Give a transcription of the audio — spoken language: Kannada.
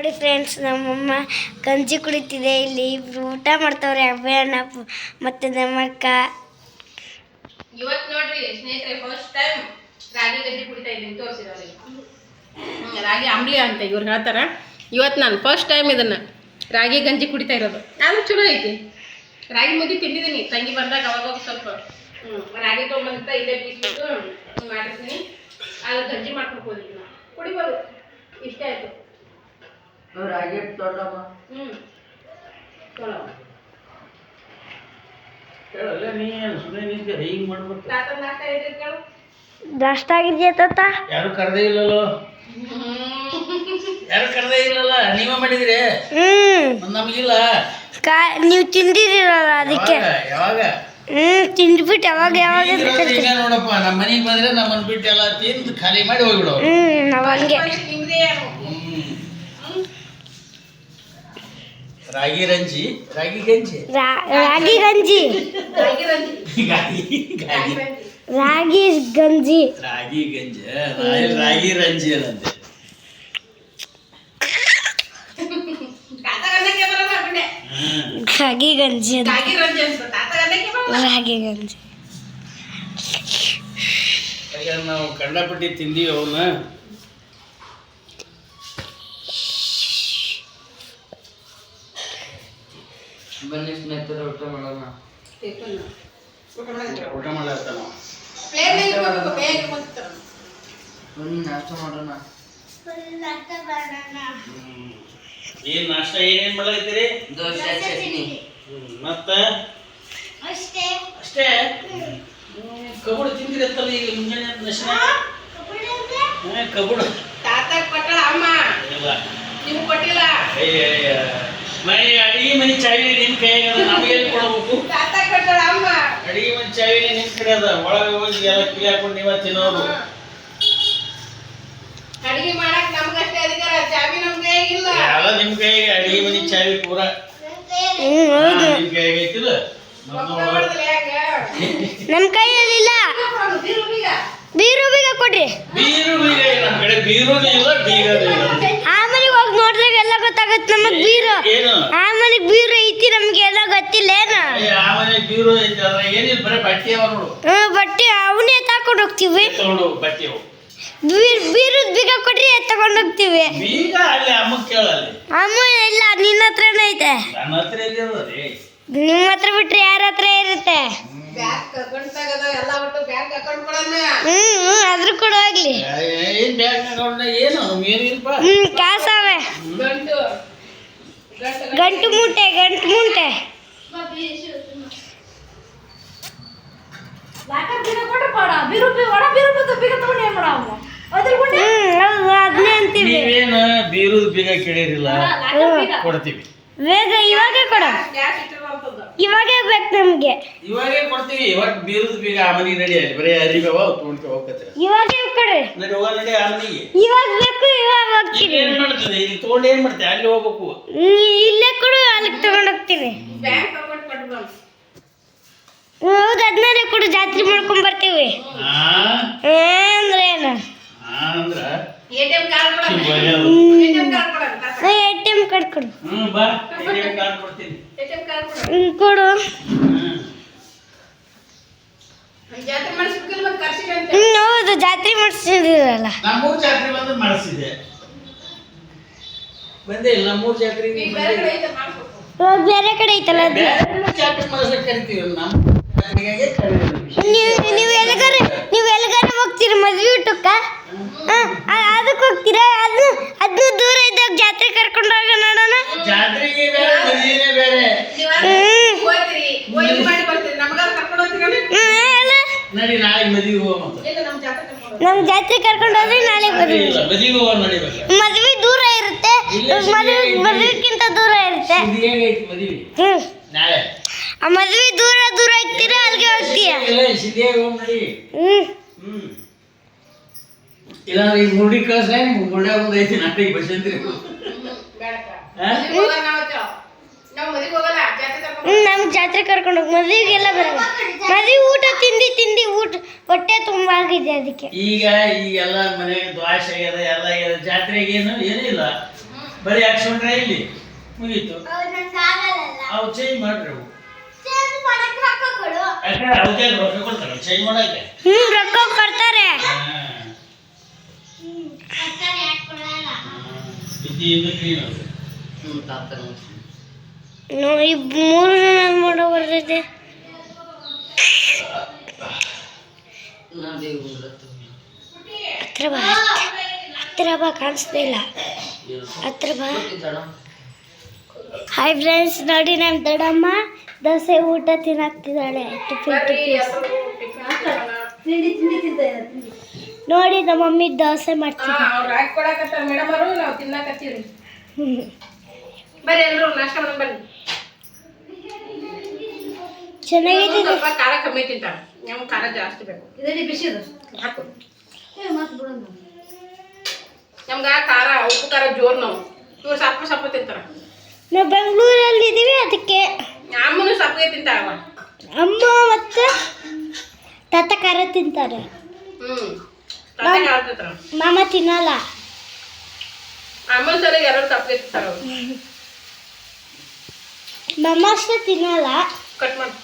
ನೋಡಿ ಫ್ರೆಂಡ್ಸ್ ನಮ್ಮಮ್ಮ ಗಂಜಿ ಕುಡಿತಿದೆ. ಇಲ್ಲಿ ಇಬ್ರು ಊಟ ಮಾಡ್ತಾವ್ರೆ ಅಣ್ಣ ಮತ್ತೆ ನಮ್ಮಕ್ಕ ಇವತ್ತು ನೋಡ್ರಿ, ಸ್ನೇಹಿತರೆ ಫಸ್ಟ್ ಟೈಮ್ ರಾಗಿ ಗಂಜಿ ಕುಡಿತಾ ಇದ್ದೀನಿ ತೋರಿಸಿರೋರಿಗೆ ರಾಗಿ ಅಂಬ್ಲಿ ಅಂತ ಇವ್ರು ಹೇಳ್ತಾರ. ಇವತ್ತು ನಾನು ಫಸ್ಟ್ ಟೈಮ್ ಇದನ್ನ ರಾಗಿ ಗಂಜಿ ಕುಡಿತಾ ಇರೋದು. ಆದ್ರೂ ಚಲೋ ಐತಿ. ರಾಗಿ ಮುದ್ದೆ ತಿಂದಿದ್ದೀನಿ. ತಂಗಿ ಬಂದಾಗ ಅವಾಗ ಸ್ವಲ್ಪ ರಾಗಿ ತೊಗೊಂಬಂತ ಇಲ್ಲೇ ಬೀಸ್ಬಿಟ್ಟು ಮಾಡಿರ್ತೀನಿ ಅದು ಗಂಜಿ ಮಾಡ್ಕೊಂಡು ಕುಡಿಬೋದು. ಇಷ್ಟ ಆಯ್ತು. ರಾಗಿ ದೊಡ್ಡಮ್ಮ ಹ್ಞೂ ಚಲೋ ಹೇಳಲ್ಲ ನೀ ಏನು ಸುಮ್ಮನೆ ನಿಂತೆ ಹಿಂಗೆ ಮಾಡ್ಬೇಕು ತಾತ ನಾಷ್ಟ ಕೇಳು ದಷ್ಟ ಆಗಿದೆಯಾ ತಾತ ಯಾರು ಕರೆದೇ ಇಲ್ಲಲ್ಲೋ ಯಾರು ಕರೆದೇ ಇಲ್ಲಲ್ಲ ನೀವೇ ಮಾಡಿದ್ರಿ ನಮಗಿಲ್ಲ ಅದಕ್ಕೆ ಯಾವಾಗ ಯಾವಾಗ ಹ್ಮ್ ತಿಂದ್ಬಿಟ್ಟು ಯಾವಾಗ ಯಾವಾಗ ಈಗ ನೋಡಪ್ಪ ನಮ್ಮ ಮನೆಗೆ ಬಂದ್ರೆ ನಮ್ಮನ್ನ ಬಿಟ್ಟು ಎಲ್ಲ ತಿಂದು ಖಾಲಿ ಮಾಡಿ ಹೋಗ್ಬಿಡೋ ಹ್ಮ್ ನಾವ್ ಹಂಗೆ ರಾಗಿ ರಂಜಿ ರಾಗಿ ಗಂಜಿ ರಾ- ರಾಗಿ ಗಂಜಿ ರಾಗಿ ರಂಜಿ ಗಾಗಿ ಗಾಗಿ ರಾಗಿ ಗಂಜಿ ರಾಗಿ ಗಂಜಿ ರಾಗಿ- ರಾಗಿ ರಂಜಿ ಏನಂತೆ ತಾತ ಗಂಡಕ್ಕೆ ಬರಲ್ಲ ಬಿಡೆ ಹ್ಮ್. ರಾಗಿ ಗಂಜಿ ಅಂತ ರಾಗಿ ರಂಜಿ ಅಂತ ತಾತ ಗಂಡಕ್ಕೆ ಬರಲ್ಲ ರಾಗಿ ಗಂಜಿ ಈಗ ನಾವು ಕಂಡಪಟ್ಟಿ ತಿಂದೀವಿ ಅವನ್ನ ಬನ್ನಿ ಸ್ನೇಹಿತರೆ ಊಟ ಮಾಡೋಣ. ಊಟ ನಾವು ಇಟ್ಕೊಂತಾರೆ ಬನ್ನಿ ನಾಷ್ಟ ಮಾಡೋಣ. ಏನ್ ನಾಷ್ಟ ಏನೇನ್ ಮಾಡಕತ್ತೀರಿ ದೋಸೆ ಚಟ್ನಿ. ಮತ್ತ? ಅಷ್ಟೇ. ಕಬುಡು ತಿಂದಿರತ್ತಲ್ಲ ಈಗ ಮುಂಜಾನೆ ನಶನ ಕಬುಡು ತಾತ ಕೊಟ್ಟಳ ಅಮ್ಮ. ಇಲ್ಲ. ನಿಮ್ಗೆ ಕೊಟ್ಟಿಲ್ಲ? ಅಯ್ಯ, ಅಯ್ಯ. ಮನೆ ಅಡಿಗೆ ಮನೆ ಚಾವಿ ನಿಮ್ ಕೈಯಾಗ ಅದ ನಮಗೆ ಕೊಡ್ಬೇಕು? ತಾತ ಕೊಟ್ಟಳ ಅಮ್ಮ. ಅಡಿಗೆ ಮನೆ ಚಾವಿ ನಿಮ್ ಕಡೆ ಅದ ಒಳಗೆ ಹೋಗಿ ಎಲ್ಲ ಕೀ ಹಾಕೊಂಡು ನೀವ ತಿನ್ನೋರು ಅಡಿಗೆ ಮಾಡಕ್ ನಮ್ಗಷ್ಟೇ ಅಧಿಕಾರ ಚಾವಿ ನಮ್ಗೆ ಇಲ್ಲ. ಎಲ್ಲ ನಿಮ್ ಕೈಯಾಗ ಅಡಿಗೆ ಮನೆ ಚಾವಿ ಪೂರ. ಹ್ಮ್ ಹೌದು. ನಿಮ್ ಕೈಯಾಗ ಐತಿಲ್ಲ. ಮಕ್ಕಳ ಹೊಡ್ದಲ್ಲ ನಮ್ ಕೈಯಲ್ಲಿ ಇಲ್ಲ. ಕೊಡು, ಬೀರು ಬೀಗ. ಬೀರು ಬೀಗ ಕೊಡ್ರಿ. ಬೀರು ಬೀಗ ನಮ್ ಕಡೆ ಬೀರು ಇಲ್ಲ ಬೀಗನೂ ಇಲ್ಲ. ಗೊತ್ತಾಗತ್ತೆ ನಮಗ್ ಬೀರು. ಆಮೇಲೆ ಬೀರು ಐತಿ ನಮ್ಗೆ ಎಲ್ಲ ಗೊತ್ತಿಲ್ಲ ಏನ? ಬಟ್ಟೆ ಅವನೇ ತಕೊಂಡ್ ಹ್ಮ್ ಬಟ್ಟೆ ಅವನ್ನೇ ತಗೊಂಡ್ ಹೋಗ್ತೀವಿ ಬೀರುದ್ ಬೀಗ ಕೊಡ್ರಿ ತಗೊಂಡ್ ಹೋಗ್ತೀವಿ. ಬೀಗ ಅಲ್ಲಿ ಅಮ್ಮ ಇಲ್ಲ ನಿನ್ನ ಹತ್ರನೇ ಐತೆ. ನಿಮ್ಮ ಹತ್ರ ಬಿಟ್ರೆ ಯಾರ ಹತ್ರ ಇರುತ್ತೆ? ಹ್ಮ್ ಹ್ಮ್ ಅದ್ರ ಕೂಡ ಹೋಗ್ಲಿ ಏನ್ ಬ್ಯಾಗ್ ತಗೊಂಡ ಏನು ಏನಿಲ್ಪ ಹ್ಮ್ ಕಾಸವೆ ಗಂಟು ಗಂಟು ಗಂಟು ಮೂಟೆ. ಗಂಟು ಮೂಟೆ ಹ್ಮ್ ಹೌದು ಅದನ್ನೇ ಅಂತೀವಿ. ನೀವೇನು ಬೀರುದ್ ಬೀಗ ಕೇಳಿರಿಲ್ಲ. ಕೊಡ್ತೀವಿ. ಬೇಗ ಇವಾಗೆ ಕೊಡ. ಇವಾಗೆ ಬೇಕು ನಮ್ಗೆ. ಇವಾಗೇ ಕೊಡ್ತೀವಿ ಇವಾಗ ಬೀರದ ಬೀಗ ಆ ನಡಿ ಅಲ್ಲಿ ಬರೀ ಅರಿವಿ ಅವ ತೊಗೊಂಡ್ಕೊ ಹೋಗ್ಕತ್ತೀರ ಇವಾಗೆ ಕೊಡ್ರಿ ನಡಿ ಹೋಗ ನಡಿ ಆ ಇವಾಗ ಬೇಕು ಇವಾಗ ಹೋಗ್ತೀವಿ. ಏನ್ ಮಾಡ್ತದೆ? ಇಲ್ಲಿ ತೊಗೊಂಡು ಏನ್ ಮಾಡ್ತೀವಿ ಅಲ್ಲಿ ಹೋಗ್ಬೇಕು. ಇಲ್ಲೇ ಕೊಡು ಅಲ್ಲಿ ತಗೊಂಡ್ ಹೋಗ್ತೀವಿ. ಕರ್ಕೊಂಡ್ ಕೊಟ್ಟು ಹ್ಮ್, ಹೌದು ಅದನ್ನೇ ಕೊಡು ಜಾತ್ರೆ ಮಾಡ್ಕೊಂಡು ಬರ್ತೀವಿ. ಆ? ಏ ಅಂದ್ರೆ ಏನು? ಆ ಅಂದ್ರ? ಎ ಟಿ ಎಂ ಕಾರ್ಡ್ ಕೊಡ ಎ ಟಿ ಎಂ ಕಾರ್ಡ್ ಕೊಡೋಣ ಎ ಟಿ ಕಾರ್ಡ್ ಕೊಡು ಬಾ. ಎಟಿಎಂ ಕಾರ್ಡ್ ಕೊಡ್ತೀನಿ. ಎಟಿಎಂ ಕಾರ್ಡ್ ಕೊಡು. ಜಾತ್ರೆ ಮಾಡಿಸ್ಬೇಕಿಲ್ಲ ಮತ್ತೆ ಕರ್ಸಿಗೆ ಅಂತ. ಹ್ಮ್ ಹೌದು ಜಾತ್ರೆ ಮಾಡಿಸಿದಿರಲ್ಲ. ನಮ್ಮೂರ್ ಜಾತ್ರೆ ಬಂದು ಮಾಡಿಸಿದೆ. ಬಂದೇ ಇಲ್ಲ ನಮ್ಮೂರ್ ಜಾತ್ರೆ ಈಗ ಬೇರೆ ಕಡೆ ಐತೆ ಮಾಡ್ಬೇಕು. ಇವಾಗ ಬೇರೆ ಕಡೆ ಐತಲ್ಲ ಅದು? ಜಾತ್ರೆ ಮಾಡಿಸಕ್ ಕರಿತೀವಿ ಕರೀತೀವಿ. ನೀವು ನೀವು ಎಲ್ಲಿಗಾರ ನೀವು ಎಲ್ಲಿಗಾರ ಹೋಗ್ತೀರಿ ಮದ್ವೆ ಊಟಕ್ಕ? ನಡಿ ನಾಳೆ ಮದುವೆಗೆ ಹೋಗೋಣ ಇಲ್ಲ ನಮ್ಮ ಜಾತ್ರೆ ಕರ್ಕೊಂಡು ಹೋಗ್ತೀರಿ. ನಮ್ ಜಾತ್ರೆ ಕರ್ಕೊಂಡು ಹೋದ್ರೆ ನಾಳೆ ಅದೇ ಬರ್ತೀವಿ ಇಲ್ಲ ಮದುವೆಗೆ ಹೋಗ ನಡಿಬೇಕು. ಮದ್ವೆ ದೂರ ಇರುತ್ತೆ. ಇಲ್ಲ, ಮದ್ವೆ ಸರಿಯಾಗಿ ಮದ್ವೆಕ್ಕಿಂತ ದೂರ ಇರುತ್ತೆ. ಮದುವೆ? ಹ್ಮ್. ನಾಳೆ? ಆ ಮದ್ವೆ ದೂರ ದೂರ ಇರ್ತೀರ ಅಲ್ಲಿಗೆ ಹೋಗ್ತೀಯ? ಇಲ್ಲ ಸಿದ್ಧಿಯಾಗ ಹೋಗ್ ನಡಿ. ಹ್ಮ್. ಹ್ಮ್. ಇಲ್ಲ ಮುರುಡಿ ಕಳ್ಸ ಮುರುಡ್ಯಾಗ ಒಂದು ಐತಿ ನಾಟಿಗೆ ಬಸ್. ಹಾ? ಮದ್ವೆಗ್ ಹೋಗಲ್ಲ ನಾವು ಅವತ್ತು. ನಾವು ಮದುವೆಗೆ ಹೋಗಲ್ಲ ಜಾತ್ರೆ ಕರ್ಕೊಂಡು ಹ್ಮ್ ನಮ್ ಜಾತ್ರೆ ಕರ್ಕೊಂಡು ಹೋಗಿ ಮದುವೆಗೆಲ್ಲ ಬರಲ್ಲ. ಮದುವೆ ಊಟ ತಿಂಡಿ ತಿಂಡಿ ಊಟ ಹೊಟ್ಟೆ ತುಂಬಾ ಆಗಿದೆ ಅದಕ್ಕೆ. ಈಗ ಈಗೆಲ್ಲ ಮನೆಗೆ ದ್ವಾಸ ಆಗ್ಯದ ಎಲ್ಲ ಆಗ್ಯದ ಜಾತ್ರೆಗೆ ಏನು ಏನಿಲ್ಲ ಬರೀ ಹಾಕ್ಸ್ಕೊಂಡ್ರೆ ಇಲ್ಲಿ ಮುಗೀತು. ಅವು ಚೇಂಜ್ ಮಾಡ್ರಿ ಅವು. ಅವಕ್ಕೆ ರೊಕ್ಕ ಕೊಡ್ತಾರೆ? ಚೇಂಜ್ ಮಾಡಕ್ಕೆ. ಹ್ಞೂ ರೊಕ್ಕ ಕೊಡ್ತಾರೆ. ಇದು ಕ್ಲೀನ್ ಅದು ಹ್ಞೂ ತಾತನ ನೋ ಈ ಮೂರು ಜನ ಮಾಡೋ ಬರ್ತೈತೆ? ಹತ್ರ ಬಾ ಹತ್ರ ಬಾ ಕಾಣಿಸ್ತಾ ಇಲ್ಲ. ಹತ್ರ ಬಾ. ಹಾಯ್ ಫ್ರೆಂಡ್ಸ್ ನೋಡಿ ನಮ್ಮ ದೊಡ್ಡಮ್ಮ ದೋಸೆ ಊಟ ತಿನ್ನಾಕ್ತಿದ್ದಾಳೆ. ಟಿಫಿನ್ ಟಿಫಿನ್ ನೋಡಿ ನಮ್ಮ ಮಮ್ಮಿ ದೋಸೆ ಮಾಡ್ತೀವಿ. ಬರ್ರಿ ಎಲ್ಲರೂ ನಾಷ್ಟ ಬರ್ರಿ. ಚೆನ್ನಾಗೈತಿ ಇದು. ಸ್ವಲ್ಪ ಖಾರ ಕಮ್ಮಿ ತಿಂತಾರ. ನಮ್ಗೆ ಖಾರ ಜಾಸ್ತಿ ಬೇಕು. ಇದರಲ್ಲಿ ಬಿಸಿ ಹಾಕು. ನಮ್ಗೆ ಖಾರ ಉಪ್ಪು ಖಾರ ಜೋರು ನಾವು. ಇವ್ರು ಸಪ್ಪ ಸಪ್ಪ ತಿಂತಾರ. ನಾವು ಬೆಂಗಳೂರಲ್ಲಿ ಇದ್ದೀವಿ ಅದಕ್ಕೆ. ಅಮ್ಮನೂ ಸಪ್ಪಗೆ ತಿಂತಾಳವ. ಅಮ್ಮ ಮತ್ತು ತಾತ ಖಾರ ತಿಂತಾರೆ. ಹ್ಞೂ ಮಾಮ ತಿನ್ನಲ್ಲ. ಅಮ್ಮನ ಸಲ ಎರಡು ಸಪ್ಪಗೆ ತಿಂತಾರ ಮಮ್ಮ ಅಷ್ಟೇ ತಿನ್ನಲ್ಲ. ಕಟ್ ಮಾಡಿ.